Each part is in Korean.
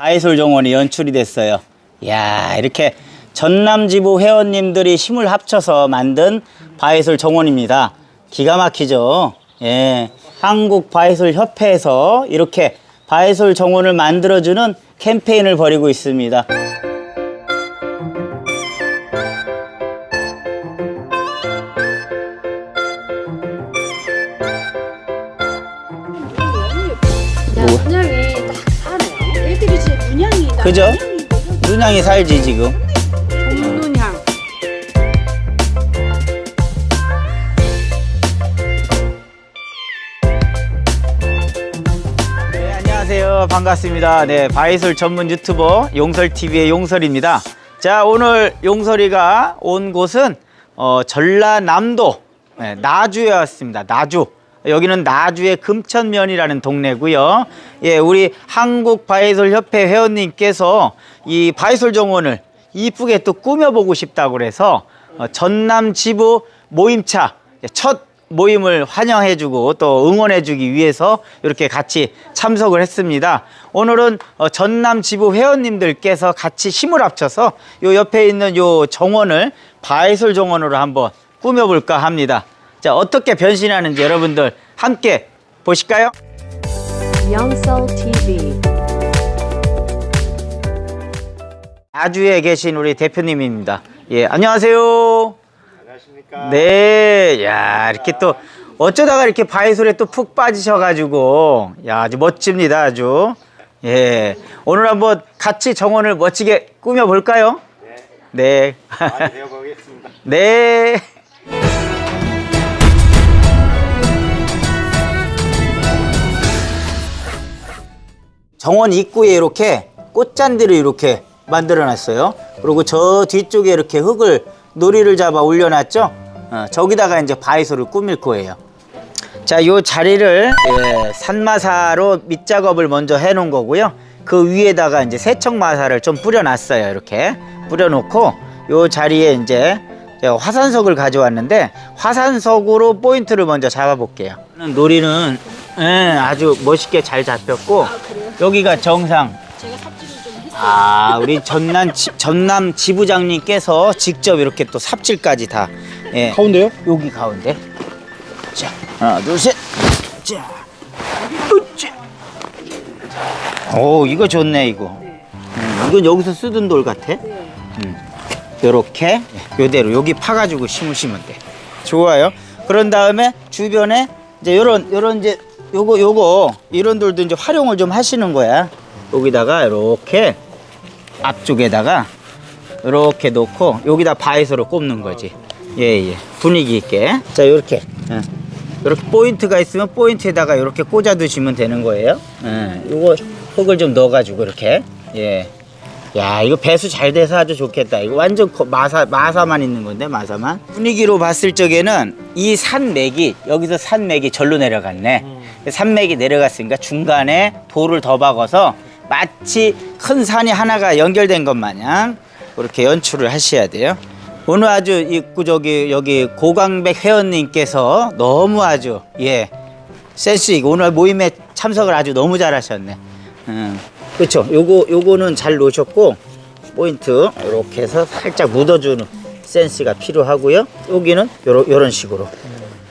바이솔 정원이 연출이 됐어요. 야 이렇게 전남지부 회원님들이 힘을 합쳐서 만든 바이솔 정원입니다. 기가 막히죠. 예, 한국 바이솔 협회에서 이렇게 바이솔 정원을 만들어주는 캠페인을 벌이고 있습니다. 야, 문양이 그죠? 눈양이 살지 지금. 정문양. 네, 안녕하세요. 반갑습니다. 네, 바이솔 전문 유튜버 용설TV의 용설입니다. 자, 오늘 용설이가 온 곳은 어, 전라남도 네, 나주에 왔습니다. 나주. 여기는 나주의 금천면이라는 동네고요. 예, 우리 한국 바이솔 협회 회원님께서 이 바이솔 정원을 이쁘게 또 꾸며보고 싶다고 그래서 어, 전남 지부 모임차 첫 모임을 환영해주고 또 응원해주기 위해서 이렇게 같이 참석을 했습니다. 오늘은 어, 전남 지부 회원님들께서 같이 힘을 합쳐서 요 옆에 있는 요 정원을 바이솔 정원으로 한번 꾸며볼까 합니다. 자 어떻게 변신하는지 여러분들 함께 보실까요? Youngsol TV. 아주에 계신 우리 대표님입니다. 예 안녕하세요. 안녕하십니까. 네, 야 이렇게 또 어쩌다가 이렇게 바이솔에 또 푹 빠지셔가지고 야 아주 멋집니다 아주 예 오늘 한번 같이 정원을 멋지게 꾸며 볼까요? 네, 많이 배워보겠습니다. 네. 정원 입구에 이렇게 꽃잔디를 이렇게 만들어 놨어요. 그리고 저 뒤쪽에 이렇게 흙을 놀이를 잡아 올려놨죠. 어, 저기다가 이제 바이솔을 꾸밀 거예요. 자, 요 자리를 예, 산마사로 밑작업을 먼저 해 놓은 거고요. 그 위에다가 이제 세척마사를 좀 뿌려놨어요. 이렇게 뿌려놓고 요 자리에 이제 화산석을 가져왔는데 화산석으로 포인트를 먼저 잡아볼게요. 놀이는 예, 아주 멋있게 잘 잡혔고 여기가 정상. 제가 삽질을 좀 했어요. 아, 우리 전남 지, 전남 지부장님께서 직접 이렇게 또 삽질까지 다. 예. 가운데요? 여기 가운데. 자, 하나, 둘, 셋. 자, 으쌰. 오, 이거 좋네, 이거. 음, 이건 여기서 쓰던 돌 같아. 음, 요렇게, 요대로, 여기 파가지고 심으시면 돼. 좋아요. 그런 다음에 주변에 이제 요런, 요런 이제 요거, 요거, 이런 돌도 이제 활용을 좀 하시는 거야. 여기다가 이렇게 앞쪽에다가 이렇게 놓고 여기다 바이서로 꼽는 거지. 예예. 분위기 있게. 자 이렇게. 이렇게 포인트가 있으면 포인트에다가 이렇게 꽂아 두시면 되는 거예요. 예. 요거 흙을 좀 넣어가지고 이렇게. 예. 야 이거 배수 잘 돼서 아주 좋겠다. 이거 완전 거- 마사 마사만 있는 건데 마사만. 분위기로 봤을 적에는 이 산맥이 여기서 산맥이 절로 내려갔네. 산맥이 내려갔으니까 중간에 돌을 더 박아서 마치 큰 산이 하나가 연결된 것 마냥 그렇게 연출을 하셔야 돼요. 오늘 아주 이구 저기 여기 고광백 회원님께서 너무 아주 예 센스 있고 오늘 모임에 참석을 아주 너무 잘하셨네. 음, 그렇죠. 요거 요거는 잘 놓으셨고 포인트 이렇게 해서 살짝 묻어주는 센스가 필요하고요. 여기는 요런 요런 식으로.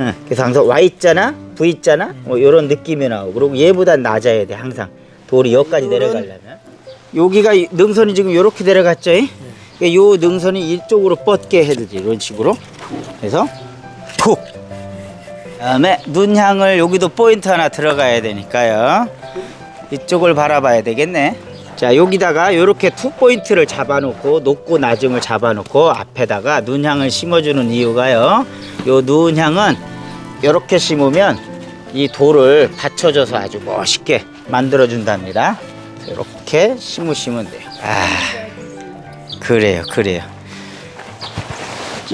응, 그래서 항상 Y 있잖아, V 있잖아, 뭐 이런 느낌이 나오고 그리고 얘보다 낮아야 돼 항상 돌이 여기까지 내려가려면 여기가 이 능선이 지금 이렇게 내려갔죠? 이? 그러니까 요 능선이 이쪽으로 뻗게 해야 되지 이런 식으로 그래서 푹 그다음에 눈향을 여기도 포인트 하나 들어가야 되니까요 이쪽을 바라봐야 되겠네. 자 여기다가 이렇게 투 포인트를 잡아놓고 높고 낮음을 잡아놓고 앞에다가 눈향을 심어주는 이유가요. 요 눈향은 이렇게 심으면 이 돌을 받쳐줘서 아주 멋있게 만들어 준답니다. 이렇게 심으시면 돼요. 아 그래요 그래요.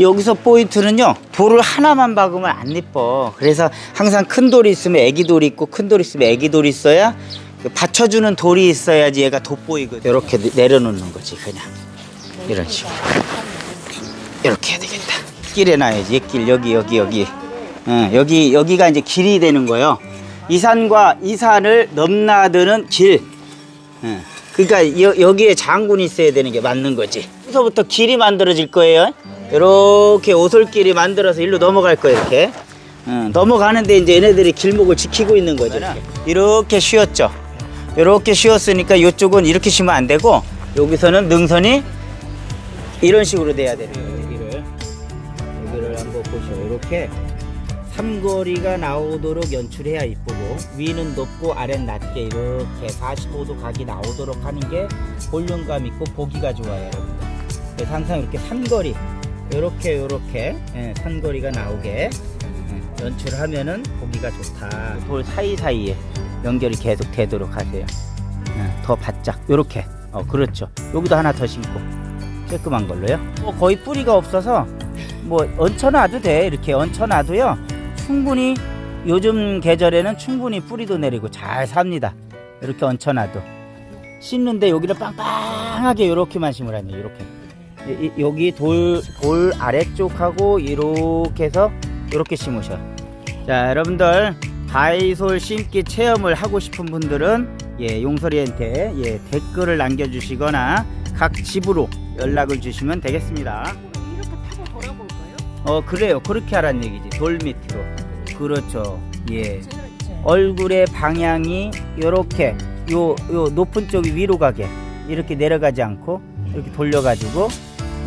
여기서 포인트는요 돌을 하나만 박으면 안 이뻐. 그래서 항상 큰 돌이 있으면 애기 돌이 있고 큰 돌이 있으면 애기 돌이 있어야 그 받쳐주는 돌이 있어야지 얘가 돋보이거든 이렇게 내려놓는 거지 그냥 이런 식으로 이렇게 해야 되겠다 길에 놔야지 옛길 여기 여기 여기 응, 여기 여기가 이제 길이 되는 거예요 이 산과 이 산을 넘나드는 길 응, 그러니까 여, 여기에 장군이 있어야 되는 게 맞는 거지. 여기서부터 길이 만들어질 거예요. 이렇게 오솔길이 만들어서 일로 넘어갈 거예요. 이렇게. 응, 넘어가는데 이제 얘네들이 길목을 지키고 있는 거죠. 이렇게, 이렇게 쉬었죠. 이렇게 쉬었으니까 이쪽은 이렇게 쉬면 안 되고 여기서는 능선이 이런 식으로 돼야 되는 거예요. 여기를 여기를 한번 보시오. 이렇게 삼거리가 나오도록 연출해야 이쁘고 위는 높고 아래는 낮게 이렇게 45도 각이 나오도록 하는 게 볼륨감 있고 보기가 좋아요, 여러분들. 항상 이렇게 산거리 이렇게 이렇게 예, 산거리가 나오게 예, 연출하면은 보기가 좋다. 돌 사이 사이에 연결이 계속 되도록 하세요. 예, 더 바짝 이렇게. 어 그렇죠. 여기도 하나 더 심고 쬐끔한 걸로요. 뭐 거의 뿌리가 없어서 뭐 얹혀놔도 돼. 이렇게 얹혀놔도요. 충분히 요즘 계절에는 충분히 뿌리도 내리고 잘 삽니다. 이렇게 얹혀놔도 심는데 여기를 빵빵하게 이렇게만 심으라니 이렇게 여기 돌, 돌 아래쪽하고 이렇게 해서 이렇게 심으셔. 자 여러분들 바이솔 심기 체험을 하고 싶은 분들은 예 용설이한테 예 댓글을 남겨주시거나 각 집으로 연락을 주시면 되겠습니다. 이렇게 타고 돌아볼까요? 어 그래요. 그렇게 하란 얘기지. 돌 밑으로. 그렇죠. 예. 이제 얼굴의 방향이 요렇게 요 요 높은 쪽이 위로 가게. 이렇게 내려가지 않고 이렇게 돌려가지고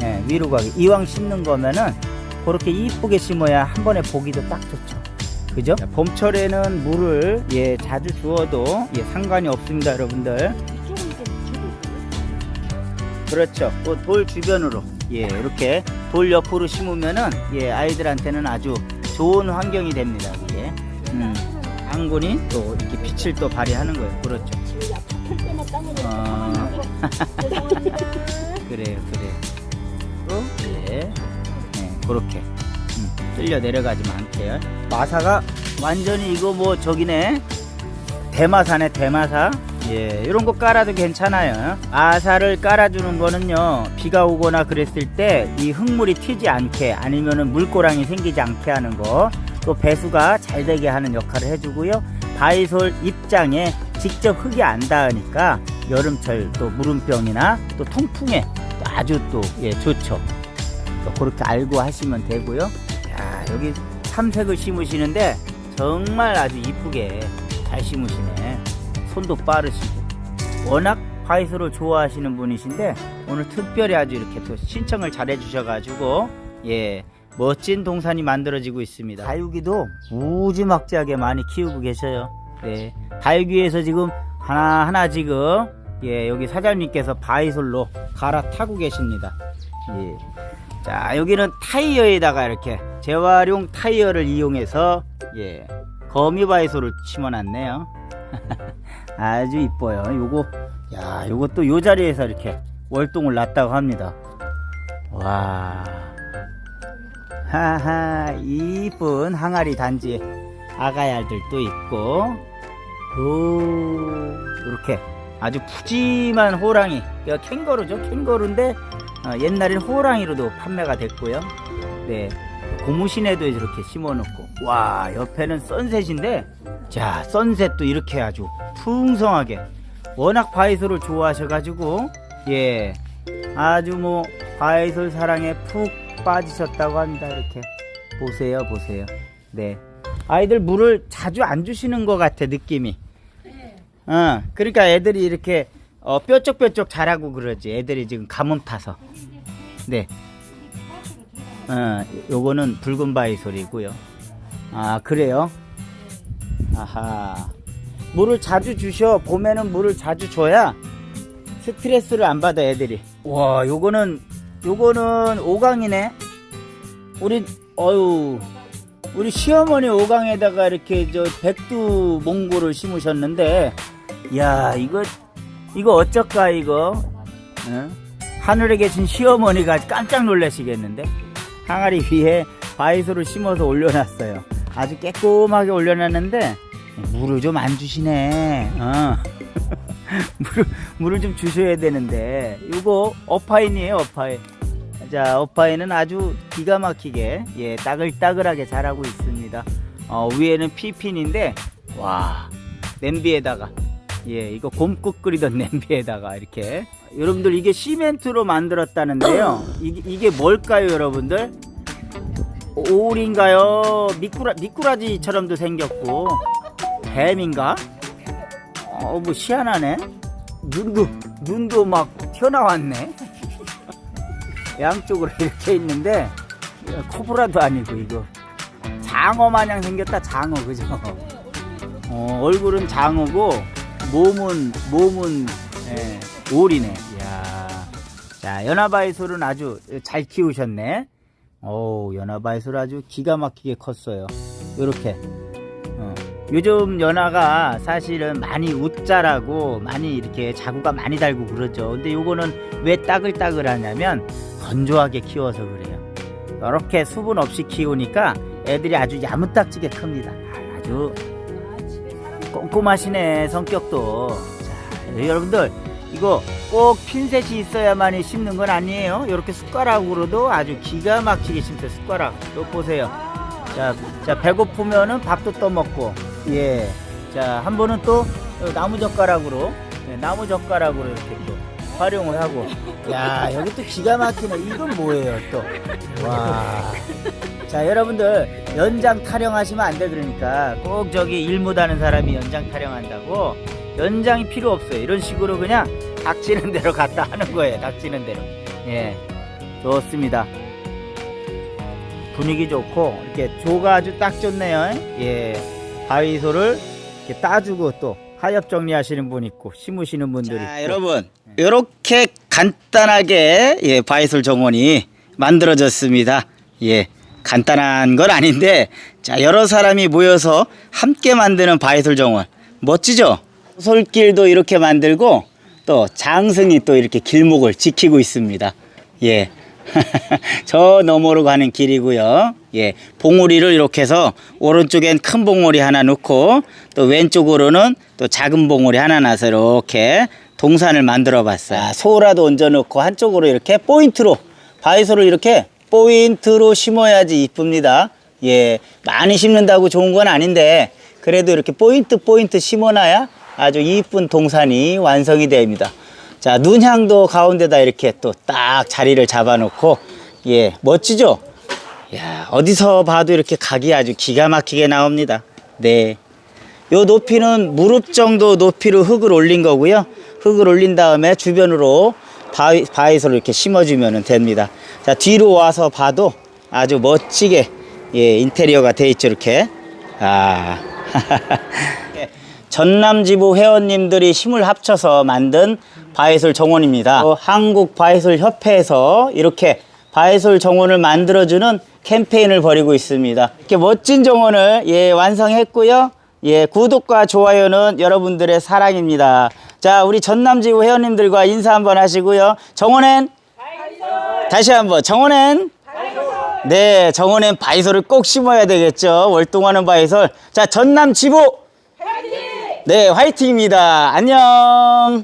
예, 위로 가게. 이왕 심는 거면은 그렇게 이쁘게 심어야 한 번에 보기도 딱 좋죠 그죠 봄철에는 물을 예 자주 주어도 예 상관이 없습니다 여러분들? 그렇죠. 그돌 주변으로 예 이렇게 돌 옆으로 심으면은 예 아이들한테는 아주 좋은 환경이 됩니다. 이게 음, 장군이 또 이렇게 빛을 또 발휘하는 거예요. 그렇죠. 지금 어, 죄송합니다. 그래요, 그래요. 또 예, 예 그렇게 음, 쓸려 내려가지만 않게요. 마사가 완전히 이거 뭐 저기네 대마사네 대마사. 예, 이런 거 깔아도 괜찮아요. 아사를 깔아주는 거는요, 비가 오거나 그랬을 때 이 흙물이 튀지 않게 아니면은 물고랑이 생기지 않게 하는 거, 또 배수가 잘 되게 하는 역할을 해주고요. 바이솔 입장에 직접 흙이 안 닿으니까 여름철 또 무름병이나 또 통풍에 또 아주 또 예, 좋죠. 또 그렇게 알고 하시면 되고요. 야, 여기 삼색을 심으시는데 정말 아주 이쁘게 잘 심으시네. 손도 빠르시고. 워낙 바이솔을 좋아하시는 분이신데 오늘 특별히 아주 이렇게 또 신청을 잘 해주셔가지고 예 멋진 동산이 만들어지고 있습니다. 다육이도 무지막지하게 많이 키우고 계셔요. 네, 다육이에서 지금 하나 하나 지금 예 여기 사장님께서 바이솔로 갈아타고 계십니다. 예. 자 여기는 타이어에다가 이렇게 재활용 타이어를 이용해서 예 거미 바이솔을 심어놨네요. 아주 이뻐요. 요거 야 요것도 요 자리에서 이렇게 월동을 놨다고 합니다. 와 하하 이쁜 항아리 단지 아가야들도 있고 요 이렇게 아주 푸짐한 호랑이 캥거루죠 캥거루인데 어, 옛날엔 호랑이로도 판매가 됐고요. 네 고무신에도 이렇게 심어놓고. 와 옆에는 선셋인데 자 선셋도 이렇게 아주 풍성하게 워낙 바이솔을 좋아하셔가지고 예 아주 뭐 바이솔 사랑에 푹 빠지셨다고 합니다. 이렇게 보세요 보세요. 네 아이들 물을 자주 안 주시는 것 같아 느낌이. 어 그러니까 애들이 이렇게 어, 뾰족뾰족 자라고 그러지. 애들이 지금 가뭄 타서. 네. 어, 요거는 붉은 바이솔이고요. 아 그래요? 아하. 물을 자주 주셔. 봄에는 물을 자주 줘야 스트레스를 안 받아 애들이. 와 요거는 요거는 오강이네. 우리 어유 우리 시어머니 오강에다가 이렇게 저 백두 몽고를 심으셨는데 야 이거 이거 어쩔까 이거? 응? 하늘에 계신 시어머니가 깜짝 놀라시겠는데? 항아리 위에 바이솔을 심어서 올려놨어요. 아주 깨꼼하게 올려놨는데 물을 좀 안 주시네. 어. 물을, 물을 좀 주셔야 되는데. 이거 어파인이에요 어파인. 자 어파인은 아주 기가 막히게 예 따글따글하게 자라고 있습니다. 어, 위에는 피핀인데 와 냄비에다가 예, 이거 곰국 끓이던 냄비에다가 이렇게. 여러분들 이게 시멘트로 만들었다는데요. 이게, 이게 뭘까요, 여러분들? 오울인가요? 미꾸라, 미꾸라지처럼도 생겼고. 뱀인가? 어, 뭐 희한하네. 눈도, 눈도 막 튀어나왔네. 양쪽으로 이렇게 있는데, 코브라도 아니고, 이거. 장어 마냥 생겼다, 장어, 그죠? 어, 얼굴은 장어고, 몸은, 몸은, 예, 오리네. 이야. 자, 연화바이솔은 아주 잘 키우셨네. 오, 연화바이솔 아주 기가 막히게 컸어요. 요렇게. 어. 요즘 연화가 사실은 많이 웃자라고 많이 이렇게 자구가 많이 달고 그러죠. 근데 요거는 왜 따글따글 하냐면 건조하게 키워서 그래요. 이렇게 수분 없이 키우니까 애들이 아주 야무딱지게 큽니다. 아, 아주 꼼꼼하시네 성격도. 자, 여러분들 이거 꼭 핀셋이 있어야만이 심는 건 아니에요. 이렇게 숟가락으로도 아주 기가 막히게 심어요. 숟가락. 또 보세요. 자, 자 배고프면은 밥도 떠먹고 예. 자, 한 번은 또 나무 젓가락으로 예, 나무 젓가락으로 이렇게 또 활용을 하고 야, 여기 또 기가 막히네. 이건 뭐예요, 또. 와. 자, 여러분들 연장 타령하시면 안 돼 그러니까 꼭 저기 일 못하는 사람이 연장 타령한다고 연장이 필요 없어요. 이런 식으로 그냥 닥치는 대로 갖다 하는 거예요. 닥치는 대로. 예. 좋습니다. 분위기 좋고 이렇게 조가 아주 딱 좋네요. 예. 바위소를 이렇게 따주고 또 하엽 정리하시는 분 있고 심으시는 분들이 자, 여러분 이렇게 간단하게 예, 바위솔 정원이 만들어졌습니다. 예. 간단한 건 아닌데 자, 여러 사람이 모여서 함께 만드는 바위솔 정원 멋지죠? 솔길도 이렇게 만들고 또 장승이 또 이렇게 길목을 지키고 있습니다. 예. 저 너머로 가는 길이고요. 예. 봉우리를 이렇게 해서 오른쪽엔 큰 봉우리 하나 놓고 또 왼쪽으로는 또 작은 봉우리 하나 놔서 이렇게 동산을 만들어 봤어요. 아, 소라도 얹어 놓고 한쪽으로 이렇게 포인트로 바위소를 이렇게 포인트로 심어야지 이쁩니다. 예. 많이 심는다고 좋은 건 아닌데 그래도 이렇게 포인트 포인트 심어놔야 아주 이쁜 동산이 완성이 됩니다. 자, 눈향도 가운데다 이렇게 또 딱 자리를 잡아놓고, 예, 멋지죠? 야, 어디서 봐도 이렇게 각이 아주 기가 막히게 나옵니다. 네. 요 높이는 무릎 정도 높이로 흙을 올린 거고요. 흙을 올린 다음에 주변으로 바위, 바위소를 이렇게 심어주면 됩니다. 자, 뒤로 와서 봐도 아주 멋지게, 예, 인테리어가 돼 있죠, 이렇게. 아. 전남지부 회원님들이 힘을 합쳐서 만든 바이솔 정원입니다. 또 한국 바이솔 협회에서 이렇게 바이솔 정원을 만들어주는 캠페인을 벌이고 있습니다. 이렇게 멋진 정원을 예, 완성했고요. 예, 구독과 좋아요는 여러분들의 사랑입니다. 자, 우리 전남지부 회원님들과 인사 한번 하시고요. 정원엔 다시 한번 정원엔 네, 정원엔 바이솔을 꼭 심어야 되겠죠. 월동하는 바이솔. 자, 전남 지부 네, 화이팅입니다. 안녕.